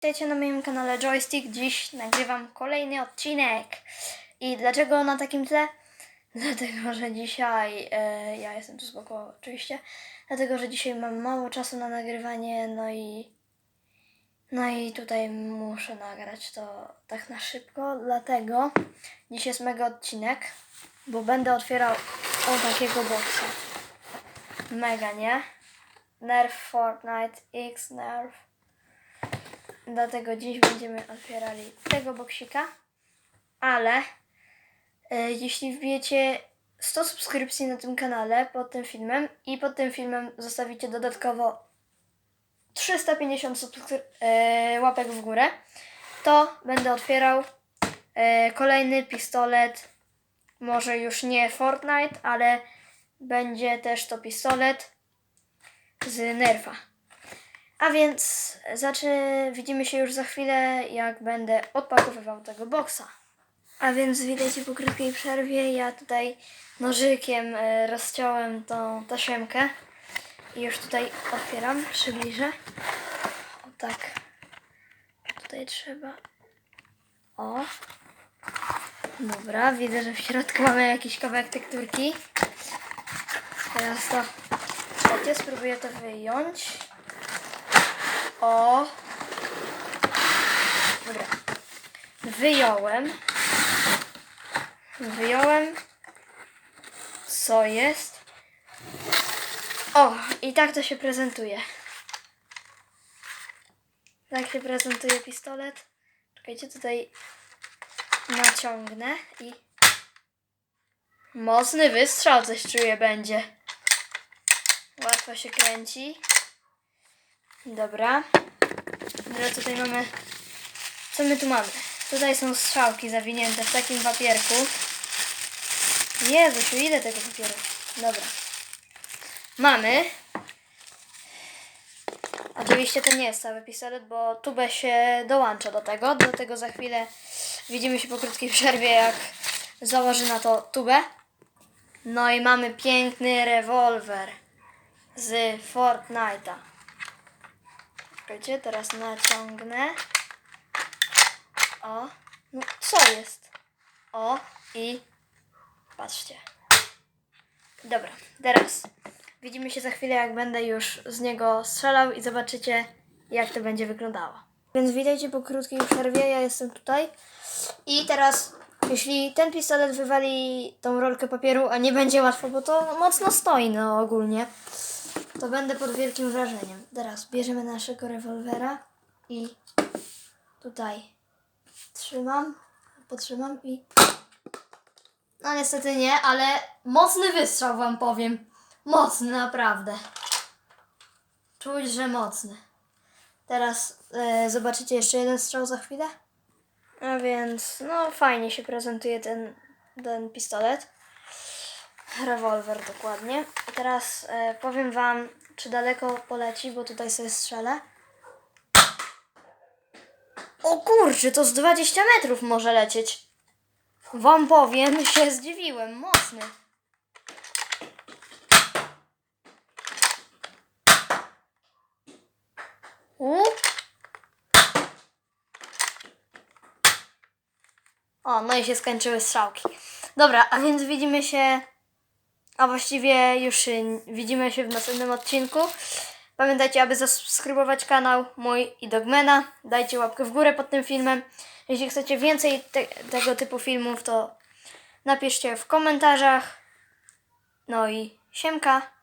Witajcie na moim kanale Joystick. Dziś nagrywam kolejny odcinek. I dlaczego na takim tle? Dlatego, że dzisiaj, e, ja jestem tu z boku oczywiście, dlatego, że dzisiaj mam mało czasu na nagrywanie, no i no i tutaj muszę nagrać to tak na szybko, dlatego dziś jest mega odcinek, bo będę otwierał o takiego boksa. Mega, nie? Nerf Fortnite X Nerf. Dlatego dziś będziemy otwierali tego boksika. Ale e, jeśli wbijecie 100 subskrypcji na tym kanale pod tym filmem i pod tym filmem zostawicie dodatkowo 350 subskry- e, łapek w górę, to będę otwierał e, kolejny pistolet. Może już nie Fortnite, ale będzie też to pistolet z Nerfa. A więc zaczy... widzimy się już za chwilę, jak będę odpakowywał tego boksa. A więc witajcie po krótkiej przerwie. Ja tutaj nożykiem e, rozciąłem tą tasiemkę i już tutaj otwieram, przybliżę. O tak. Tutaj trzeba. O. Dobra, widzę, że w środku mamy jakiś kawałek tekturki. Teraz to. Słuchajcie, spróbuję to wyjąć. O. Dobra. Wyjąłem. Wyjąłem. Co jest? O, i tak to się prezentuje. Tak się prezentuje pistolet. Czekajcie, tutaj naciągnę i mocny wystrzał coś czuję będzie. Łatwo się kręci. Dobra. Dobra, tutaj mamy. Co my tu mamy? Tutaj są strzałki zawinięte w takim papierku. Jezusiu, ile tego papieru? Dobra. Mamy. Oczywiście to nie jest cały pistolet, bo tubę się dołącza do tego. Do tego za chwilę widzimy się po krótkiej przerwie, jak założy na to tubę. No i mamy piękny rewolwer z Fortnite'a. Czekajcie, teraz naciągnę. O, no co jest? O i patrzcie. Dobra, teraz widzimy się za chwilę, jak będę już z niego strzelał i zobaczycie, jak to będzie wyglądało. Więc witajcie po krótkiej przerwie, ja jestem tutaj. I teraz, jeśli ten pistolet wywali tą rolkę papieru, a nie będzie łatwo, bo to mocno stoi no ogólnie, to będę pod wielkim wrażeniem. Teraz bierzemy naszego rewolwera i tutaj trzymam, potrzymam i... No niestety nie, ale mocny wystrzał wam powiem. Mocny naprawdę. Czuć, że mocny. Teraz e, zobaczycie jeszcze jeden strzał za chwilę. A więc, no fajnie się prezentuje ten, ten pistolet. Rewolwer dokładnie. Teraz e, powiem wam, czy daleko poleci, bo tutaj sobie strzelę. O kurczę, to z 20 metrów może lecieć. Wam powiem, się zdziwiłem, mocny. U. O, no i się skończyły strzałki. Dobra, a więc widzimy się, a właściwie już y, widzimy się w następnym odcinku. Pamiętajcie, aby zasubskrybować kanał mój i Dogmana. Dajcie łapkę w górę pod tym filmem. Jeśli chcecie więcej te tego typu filmów, to napiszcie w komentarzach. No i siemka.